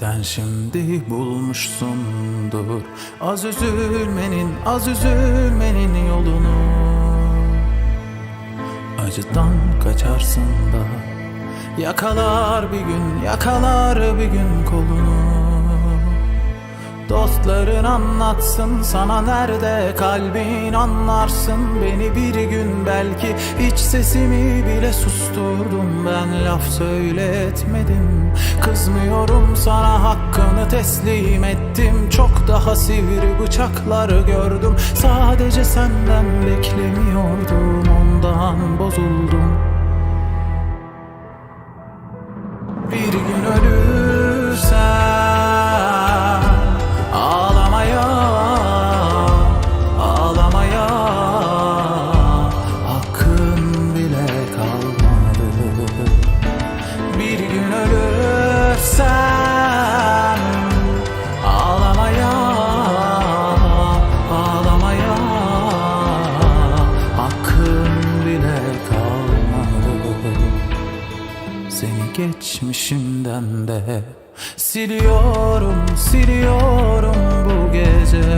Sen şimdi bulmuşsundur. Az üzülmenin, az üzülmenin yolunu. Acıdan kaçarsın da. Yakalar bir gün, yakalar bir gün kolunu Dostların anlatsın sana nerede kalbin anlarsın Beni bir gün belki. Hiç sesimi bile susturdum Ben laf söyletmedim. Kızmıyorum sana hakkını teslim ettim. Çok daha sivri bıçaklar gördüm. Sadece senden beklemiyordum ondan bozuldum. Bir gün seni geçmişimden de. Siliyorum, siliyorum bu gece